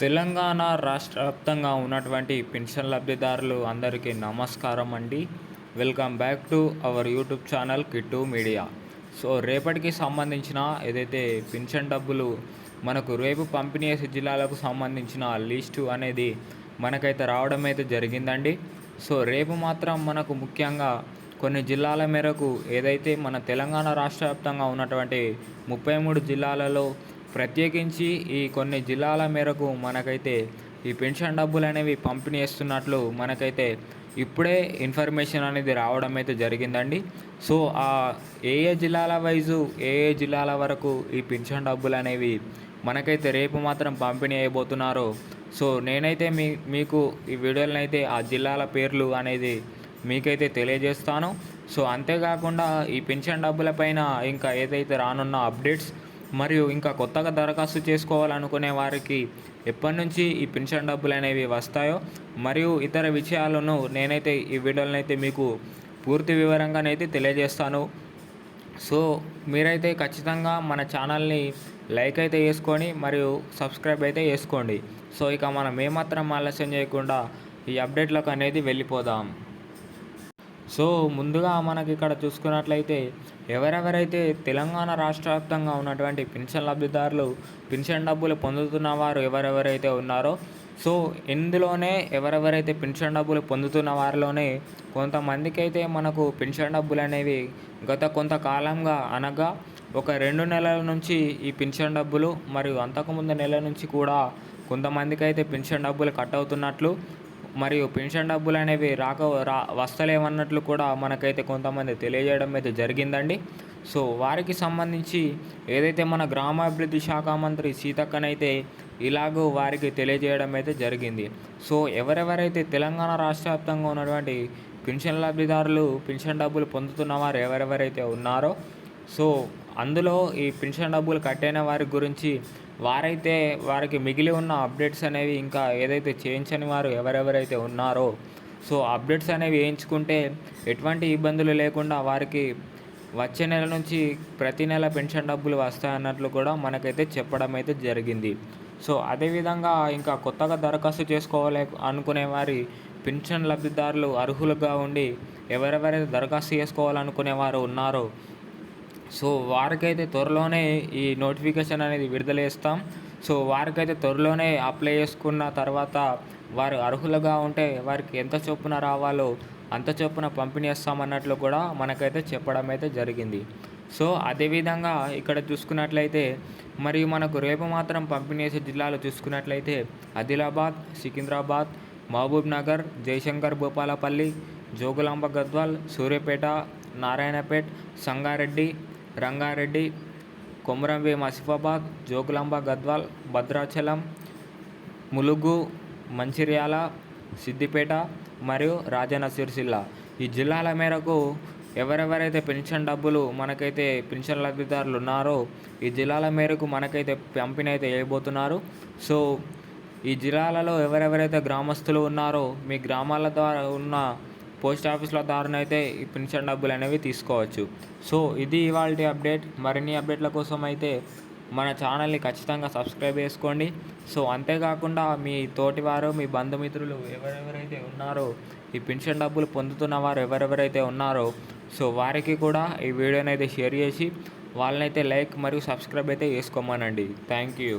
తెలంగాణ రాష్ట్ర వ్యాప్తంగా ఉన్నటువంటి పెన్షన్ లబ్ధిదారులు అందరికీ నమస్కారం అండి. Welcome back to our YouTube channel Kittu media so రేపటికి సంబంధించిన ఏదైతే పెన్షన్ డబ్బులు మనకు రేపు పంపిణీ చేసే జిల్లాలకు సంబంధించిన లిస్టు అనేది మనకైతే రావడం అయితే జరిగిందండి. సో రేపు మాత్రం మనకు ముఖ్యంగా కొన్ని జిల్లాల మేరకు ఏదైతే మన తెలంగాణ రాష్ట్ర వ్యాప్తంగా ఉన్నటువంటి ముప్పై మూడు జిల్లాలలో ప్రత్యేకించి ఈ కొన్ని జిల్లాల మేరకు మనకైతే ఈ పెన్షన్ డబ్బులు అనేవి పంపిణీ చేస్తున్నట్లు మనకైతే ఇప్పుడే ఇన్ఫర్మేషన్ అనేది రావడం అయితే జరిగిందండి. సో ఆ ఏ ఏ జిల్లాల వైజు ఏ ఏ జిల్లాల వరకు ఈ పెన్షన్ డబ్బులు అనేవి మనకైతే రేపు మాత్రం పంపిణీ అయిపోతున్నారో సో నేనైతే మీ మీకు ఈ వీడియోలను అయితే ఆ జిల్లాల పేర్లు అనేది మీకైతే తెలియజేస్తాను. సో అంతేకాకుండా ఈ పెన్షన్ డబ్బులపైన ఇంకా ఏదైతే రానున్న అప్డేట్స్ మరియు ఇంకా కొత్తగా దరఖాస్తు చేసుకోవాలనుకునే వారికి ఎప్పటి నుంచి ఈ పెన్షన్ డబ్బులు అనేవి వస్తాయో మరియు ఇతర విషయాలను నేనైతే ఈ వీడియోలను అయితే మీకు పూర్తి వివరంగానైతే తెలియజేస్తాను. సో మీరైతే ఖచ్చితంగా మన ఛానల్ని లైక్ అయితే వేసుకొని మరియు సబ్స్క్రైబ్ అయితే చేసుకోండి సో ఇక మనం ఏమాత్రం ఆలస్యం చేయకుండా ఈ అప్డేట్లకు అనేది వెళ్ళిపోదాం. సో ముందుగా మనకి ఇక్కడ చూసుకున్నట్లయితే ఎవరెవరైతే తెలంగాణ రాష్ట్ర వ్యాప్తంగా ఉన్నటువంటి పెన్షన్ లబ్ధిదారులు పెన్షన్ డబ్బులు పొందుతున్న వారు ఎవరెవరైతే ఉన్నారో సో ఇందులోనే ఎవరెవరైతే పెన్షన్ డబ్బులు పొందుతున్న వారిలోనే కొంతమందికి అయితే మనకు పెన్షన్ డబ్బులు అనేవి గత కొంతకాలంగా అనగా ఒక రెండు నెలల నుంచి ఈ పెన్షన్ డబ్బులు మరియు అంతకుముందు నెల నుంచి కూడా కొంతమందికి అయితే పెన్షన్ డబ్బులు కట్ అవుతున్నట్లు మరియు పెన్షన్ డబ్బులు అనేవి రాక రా వస్తలేమన్నట్లు కూడా మనకైతే కొంతమంది తెలియజేయడం అయితే జరిగిందండి. సో వారికి సంబంధించి ఏదైతే మన గ్రామాభివృద్ధి శాఖ మంత్రి సీతక్కనైతే ఇలాగూ వారికి తెలియజేయడం అయితే జరిగింది. సో ఎవరెవరైతే తెలంగాణ రాష్ట్ర వ్యాప్తంగా ఉన్నటువంటి పెన్షన్ లబ్ధిదారులు పెన్షన్ డబ్బులు పొందుతున్న వారు ఎవరెవరైతే ఉన్నారో సో అందులో ఈ పెన్షన్ డబ్బులు కట్టైన వారి గురించి వారైతే వారికి మిగిలి ఉన్న అప్డేట్స్ అనేవి ఇంకా ఏదైతే చేయించని వారు ఎవరెవరైతే ఉన్నారో సో అప్డేట్స్ అనేవి వేయించుకుంటే ఎటువంటి ఇబ్బందులు లేకుండా వారికి వచ్చే నెల నుంచి ప్రతి నెల పెన్షన్ డబ్బులు వస్తాయన్నట్లు కూడా మనకైతే చెప్పడం అయితే జరిగింది. సో అదేవిధంగా ఇంకా కొత్తగా దరఖాస్తు చేసుకోవాలి అనుకునే వారి పెన్షన్ లబ్ధిదారులు అర్హులుగా ఉండి ఎవరెవరైతే దరఖాస్తు చేసుకోవాలనుకునే వారు ఉన్నారో సో వారికైతే త్వరలోనే ఈ నోటిఫికేషన్ అనేది విడుదల చేస్తాం సో వారికైతే త్వరలోనే అప్లై చేసుకున్న తర్వాత వారు అర్హులుగా ఉంటే వారికి ఎంత చొప్పున రావాలో అంత చొప్పున పంపిణీ చేస్తామన్నట్లు కూడా మనకైతే చెప్పడం అయితే జరిగింది. సో అదేవిధంగా ఇక్కడ చూసుకున్నట్లయితే మరియు మనకు రేపు మాత్రం పంపిణీ చేసే జిల్లాలు చూసుకున్నట్లయితే ఆదిలాబాద్ సికింద్రాబాద్ మహబూబ్ నగర్ జయశంకర్ భూపాలపల్లి జోగులాంబ గద్వాల్ సూర్యాపేట నారాయణపేట్ సంగారెడ్డి రంగారెడ్డి కొమరంభీం ఆసిఫాబాద్ జోగులాంబ గద్వాల్ భద్రాచలం ములుగు మంచిర్యాల సిద్దిపేట మరియు రాజన్న సిరిసిల్ల. ఈ జిల్లాల మేరకు ఎవరెవరైతే పెన్షన్ డబ్బులు మనకైతే పెన్షన్ లబ్ధిదారులు ఉన్నారో ఈ జిల్లాల మేరకు మనకైతే పంపిణీ అయితే వేయబోతున్నారు సో ఈ జిల్లాలలో ఎవరెవరైతే గ్రామస్తులు ఉన్నారో మీ గ్రామాల ద్వారా ఉన్న పోస్ట్ ఆఫీస్ల ద్వారా అయితే ఈ పెన్షన్ డబ్బులు అనేవి తీసుకోవచ్చు. సో ఇది ఇవాళ అప్డేట్. మరిన్ని అప్డేట్ల కోసం అయితే మన ఛానల్ని ఖచ్చితంగా సబ్స్క్రైబ్ చేసుకోండి. సో అంతేకాకుండా మీ తోటివారు మీ బంధుమిత్రులు ఎవరెవరైతే ఉన్నారో ఈ పెన్షన్ డబ్బులు పొందుతున్న వారు ఎవరెవరైతే ఉన్నారో సో వారికి కూడా ఈ వీడియోని అయితే షేర్ చేసి వాళ్ళనైతే లైక్ మరియు సబ్స్క్రైబ్ అయితే చేసుకోమనండి. Thank you.